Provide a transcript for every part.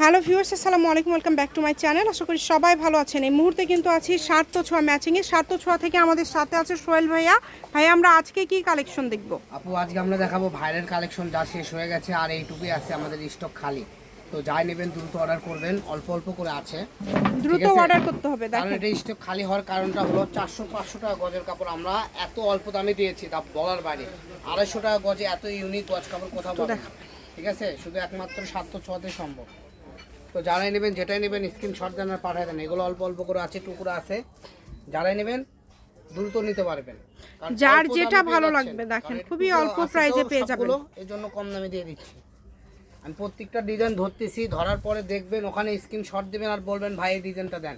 Hello viewers আসসালামু আলাইকুম welcome back to my channel. আশা করি সবাই ভালো আছেন। এই মুহূর্তে কিন্তু আছি সার্থ ছোঁয়া ম্যাচিংয়ে। সার্থ ছোঁয়া থেকে আমাদের সাথে আছে সোহেল ভাইয়া। ভাইয়া আমরা আজকে কি কালেকশন দেখব? আপু আজকে আমরা দেখাবো ভাইরাল কালেকশন যা শেষ হয়ে গেছে আর এইটুকুই আছে আমাদের স্টক খালি। তো যাই নেবেন দ্রুত অর্ডার করবেন। অল্প অল্প করে আছে। দ্রুত অর্ডার করতে হবে কারণ এটা স্টক খালি হওয়ার কারণটা হলো চারশো পাঁচশো টাকা গজের কাপড়। আমরা এত অল্প দামে দিয়েছি তা বলার বাইরে। আড়াইশো টাকা গজে এত ইউনিক গজ কাপড় কোথাও। ঠিক আছে? শুধু একমাত্র সাত ছতে সম্ভব। তো যারাই নেবেন যেটাই নেবেন স্ক্রিনশট দেন আর পাঠায় দেন। এগুলো অল্প অল্প করে আছে টুকরো আছে। যারাই নেবেন দ্রুত নিতে পারবেন। যার যেটা ভালো লাগবে দেখেন, খুবই অল্প এ পেয়ে যাবেন। এই জন্য কম দামে দিয়ে দিচ্ছি। আমি প্রত্যেকটা ডিজাইন ধরতেছি ধরার পরে দেখবেন ওখানে স্ক্রিনশট দিবেন আর বলবেন ভাই এই ডিজাইনটা দেন।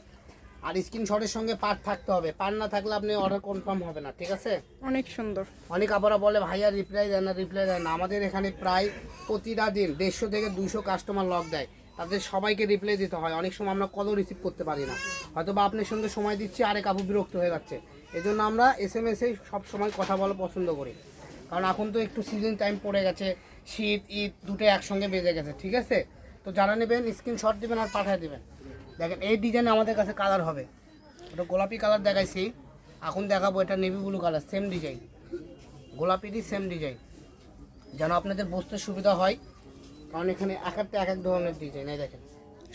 আর স্ক্রিনশটের সঙ্গে পার্ট থাকতে হবে। পার না থাকলে আপনি অর্ডার কনফার্ম হবে না ঠিক আছে? অনেক সুন্দর। অনেক আবার বলে ভাইয়া রিপ্লাই দেন না রিপ্লাই দেন না। আমাদের এখানে প্রায় প্রতিটা দিন দেড়শো থেকে দুশো কাস্টমার লক দেয়। তাদের সবাইকে রিপ্লাই দিতে হয়। অনেক সময় আমরা কলও রিসিভ করতে পারি না। হয়তো বা আপনার সঙ্গে সময় দিচ্ছি, আরেক আপু বিরক্ত হয়ে যাচ্ছে। এই জন্য আমরা এস এম এসেই সব সময় কথা বলা পছন্দ করি। কারণ এখন তো একটু সিজন টাইম পড়ে গেছে, শীত, ঈদ দুটো একসঙ্গে বেজে গেছে, ঠিক আছে? তো যারা নেবেন স্ক্রিনশট দেবেন আর পাঠিয়ে দেবেন। দেখেন, এই ডিজাইনে আমাদের কাছে কালার হবে। ওটা গোলাপি কালার দেখাইছি। এখন দেখাবো, এটা navy blue colour same design গোলাপিরই same design যেন আপনাদের বসতে সুবিধা হয়। কারণ এখানে এক একটা এক এক ধরনের ডিজাইন এই দেখেন।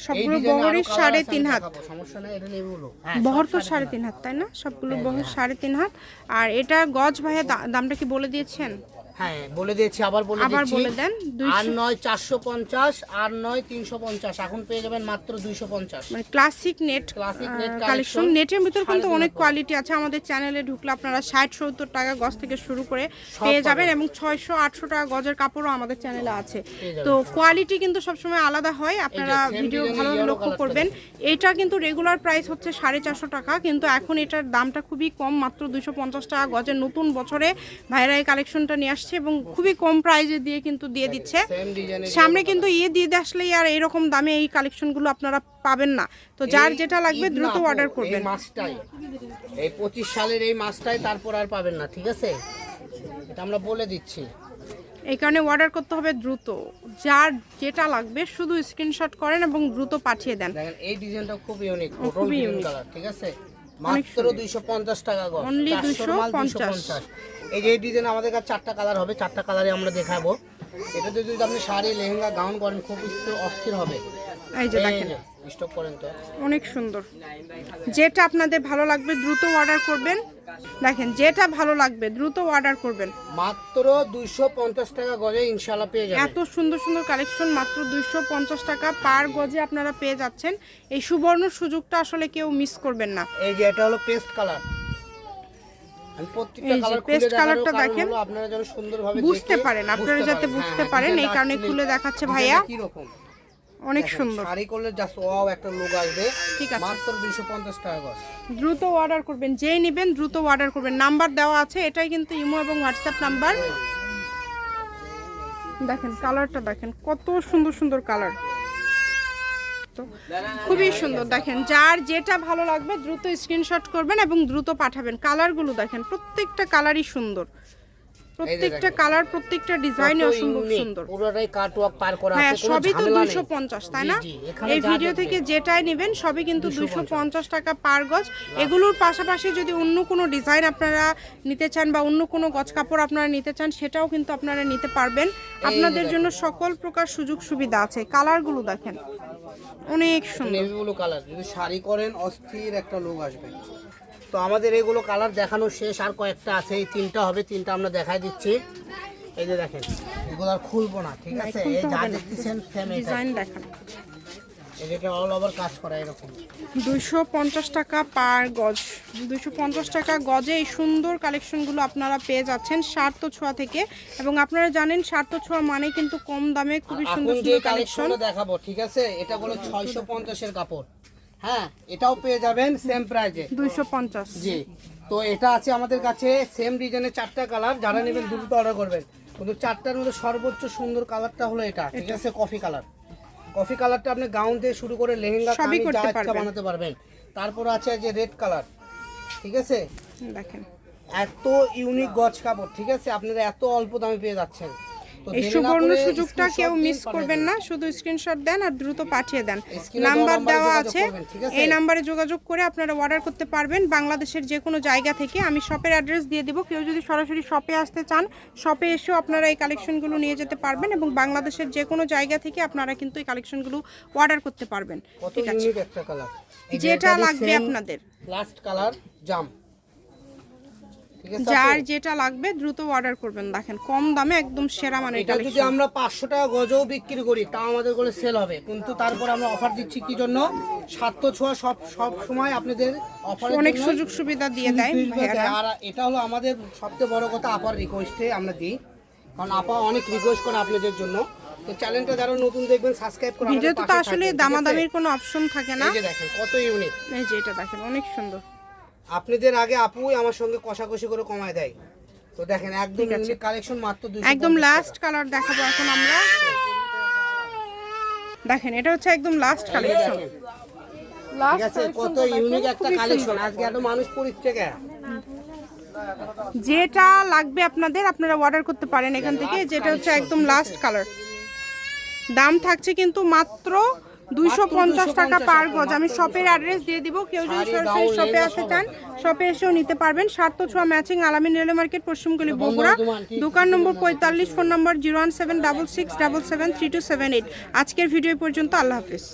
সবগুলো বহরের সাড়ে তিন হাত। সমস্যা নাই এটা নেভি ব্লু। হ্যাঁ বহর তো সাড়ে তিন হাত। তাই না? সবগুলো বহর সাড়ে তিন হাত। আর এটা গজ ভাইয়া দামটা কি বলে দিয়েছেন? হ্যাঁ বলে দিয়েছি আবার বলে আবার বলে দেন আর নয় চারশো পঞ্চাশ আর নয় তিনশো পঞ্চাশ এখন পেয়ে যাবেন মাত্র দুইশো পঞ্চাশ। মানে classic net Classic net collection নেটের ভিতর কিন্তু অনেক কোয়ালিটি আছে। আমাদের চ্যানেলে ঢুকলে আপনারা ষাট সত্তর টাকা গজ থেকে শুরু করে পেয়ে যাবেন এবং ছয়শো আটশো টাকা গজের কাপড়ও আমাদের চ্যানেলে আছে। তো কোয়ালিটি কিন্তু সবসময় আলাদা হয়। আপনারা ভিডিও ভালো লক্ষ্য করবেন। এটা কিন্তু রেগুলার প্রাইস হচ্ছে সাড়ে চারশো টাকা কিন্তু এখন এটার দামটা খুবই কম মাত্র দুশো পঞ্চাশ টাকা গজের নতুন বছরে ভাইরা এই কালেকশনটা নিয়ে আসছে এবং খুবই কম প্রাইসে দিয়ে কিন্তু দিয়ে দিচ্ছে। সামনে কিন্তু ঈদ ঈদ আসলেই আর এরকম দামে এই কালেকশনগুলো আপনারা পাবেন না। তো যার যেটা লাগবে দ্রুত অর্ডার করবেন। মাসটাই। এই পঁচিশ সালের এই মাছটাই তারপর আর পাবেন না ঠিক আছে? এটা আমরা বলে দিচ্ছি। এই কারণে অর্ডার করতে হবে দ্রুত। যার যেটা লাগবে শুধু স্ক্রিনশট করেন এবং দ্রুত পাঠিয়ে দেন। এই ডিজাইনটা খুব ইউনিক খুবই গ্রিন ঠিক আছে? মাত্র দুইশো পঞ্চাশ টাকা গজ Only 400 250 250 এই যে এই ডিজাইন আমাদের কাছে চারটা কালার হবে চারটা কালারে আমরা দেখাবো। এটা যদি আপনি শাড়ি লেহেঙ্গা গাউন করেন খুব স্থির- অস্থির হবে। এই যে দেখেন। স্টক করেন তো। অনেক সুন্দর। যেটা আপনাদের ভালো লাগবে দ্রুত অর্ডার করবেন। দেখেন যেটা ভালো লাগবে দ্রুত অর্ডার করবেন। মাত্র দুইশো পঞ্চাশ টাকা গজে ইনশাল্লাহ পেয়ে যাবেন। এত সুন্দর সুন্দর কালেকশন মাত্র দুইশো পঞ্চাশ টাকা পার গজে আপনারা পেয়ে যাচ্ছেন। এই সুবর্ণ সুযোগটা আসলে কেউ মিস করবেন না। এই যে এটা হলো পেস্ট কালার আমি প্রত্যেকটা এই যে কালার paste খুলে দেখানোর কারণ দেখেন। বুঝতে পারেন, আপনারা যাতে বুঝতে হ্যাঁ, পারেন, এই কারণে actually খুলে দেখাচ্ছে ভাইয়া। কি রকম অনেক সুন্দর। শাড়ি করলে জাস্ট ওয়াও একটা লুক আসবে। ঠিক আছে। মাত্র 250 টাকা দ্রুত অর্ডার করবেন যেই নেবেন দ্রুত অর্ডার করবেন। নাম্বার দেওয়া আছে এটাই কিন্তু ইমো এবং হোয়াটসঅ্যাপ নাম্বার দেখেন কালারটা দেখেন কত সুন্দর সুন্দর কালার তো খুবই সুন্দর, দেখেন, যার যেটা ভালো লাগবে দ্রুত স্ক্রিনশট করবেন এবং দ্রুত পাঠাবেন। কালারগুলো দেখেন, প্রত্যেকটা কালারই সুন্দর। প্রত্যেকটা কালার প্রত্যেকটা ডিজাইনই কত অসম্ভব সুন্দর। পুরোটাই কাটওয়ার্ক পার করা হ্যাঁ আছে কোনো সবই তো ঝামেলা দুইশো নেই পঞ্চাশ তাই না? এই ভিডিও থেকে যেটাই নেবেন সবই কিন্তু দুইশো পঞ্চাশ। টাকা পার গজ। এগুলোর পাশাপাশি যদি অন্য কোনো ডিজাইন আপনারা নিতে চান বা অন্য কোনো গজ কাপড় আপনারা নিতে চান সেটাও কিন্তু আপনারা নিতে পারবেন। আপনাদের জন্য সকল প্রকার সুযোগ সুবিধা আছে। কালারগুলো দেখেন অনেক সুন্দর। নেভি ব্লু কালার যদি শাড়ি করেন অস্থির একটা লোক আসবে। তো আমাদের এগুলো কালার দেখানো শেষ আর কয়েকটা আছে এই তিনটা হবে তিনটা আমরা দেখাই দিচ্ছি। এই যে দেখেন এগুলো আর খুলবো না ঠিক আছে? এই যা দেখতেছেন সেম এটা ডিজাইন দেখান। এটাকে অল ওভার কাজ করা এরকম। দুইশো পঞ্চাশ টাকা পার গজ। দুইশো পঞ্চাশ টাকা গজে এই সুন্দর কালেকশনগুলো আপনারা পেয়ে যাচ্ছেন ছোঁয়া থেকে। এবং আপনারা জানেন ছোঁয়া মানে কিন্তু কম দামে খুবই সুন্দর সুন্দর কালেকশন। দেখাবো ঠিক আছে? এটা হলো ছয়শো পঞ্চাশের কাপড়। হ্যাঁ এটাও পেয়ে যাবেন সেম প্রাইজে দুইশো পঞ্চাশ। জি তো এটা আছে আমাদের কাছে সেম ডিজাইনের চারটা কালার যারা নেবেন দ্রুত অর্ডার করবেন। কিন্তু চারটার মধ্যে সর্বোচ্চ সুন্দর কালারটা হলো এটা ঠিক আছে? কফি কালার কফি কালারটা আপনি গাউন থেকে শুরু করে লেহেঙ্গা সবই করতে পারবেন। বানাতে পারবেন। তারপর আছে যে রেড কালার ঠিক আছে? দেখেন। এত ইউনিক গজ কাপড় ঠিক আছে? আপনারা এত অল্প দামে পেয়ে যাচ্ছেন। এই সুবর্ণ সুযোগটা কেউ মিস করবেন না শুধু স্ক্রিনশট দেন আর দ্রুত পাঠিয়ে দেন। নাম্বার দেওয়া আছে? এই নাম্বারে যোগাযোগ করে আপনারা অর্ডার করতে পারবেন। বাংলাদেশের যে কোনো জায়গা থেকে আমি শপের অ্যাড্রেস দিয়ে দেবো। কেউ যদি সরাসরি শপে আসতে চান শপে এসেও আপনারা এই কালেকশনগুলো নিয়ে যেতে পারবেন এবং বাংলাদেশের যে কোনো জায়গা থেকে আপনারা কিন্তু এই কালেকশনগুলো অর্ডার করতে পারবেন। ঠিক আছে? যেটা লাগবে আপনাদের। লাস্ট কালার জাম। যার যেটা লাগবে দ্রুত অর্ডার করবেন। দেখেন কম দামে একদম সেরা মানের এটা যদি আমরা পাঁচশো টাকা গজও বিক্রি করি তাও আমাদের করে সেল হবে। কিন্তু তারপর আমরা অফার দিচ্ছি কি জন্য? সাত ছোঁয়া সব সব সময় আপনাদের অফার অনেক সুযোগ সুবিধা দিয়ে দেয় আর এটা হলো আমাদের সবচেয়ে বড় কথা আপার রিকোয়েস্টে আমরা দিই। কারণ আপা অনেক রিকোয়েস্ট করে আপনাদের জন্য। তো চ্যানেলটা যারা নতুন দেখবেন সাবস্ক্রাইব করে আমাদের ভিডিওতে তো আসলে? দামাদামির কোনো অপশন থাকে না। এই যে দেখেন কত ইউনিক এই যে এটা দেখেন অনেক সুন্দর। আপনাদের আগে আপুই আমার সঙ্গে কষাকষি করে কমায় দেয়। তো দেখেন একদম ইউনিক কালেকশন মাত্র 250 একদম লাস্ট কালার দেখাবো এখন আমরা। দেখেন এটা হচ্ছে একদম লাস্ট কালেকশন কত ইউনিক একটা কালেকশন আজকে এত মানুষ পড়ছে যেটা লাগবে আপনাদের আপনারা অর্ডার করতে পারেন এখান থেকে। যেটা হচ্ছে একদম লাস্ট কালার দাম থাকছে কিন্তু মাত্র দুইশো পঞ্চাশ টাকা পার গজ। আমি শপের অ্যাড্রেস দিয়ে দিব। কেউ যদি সরাসরি শপে আসতে চান শপে এসেও নিতে পারবেন। সাত ছোঁয়া ম্যাচিং আলামিন রেলওয়ে মার্কেট পশ্চিমগুলি বগুড়া। দোকান নম্বর পঁয়তাল্লিশ ফোন নম্বর zero one seven double six double seven three two seven eight আজকের ভিডিও পর্যন্ত আল্লাহ হাফিজ।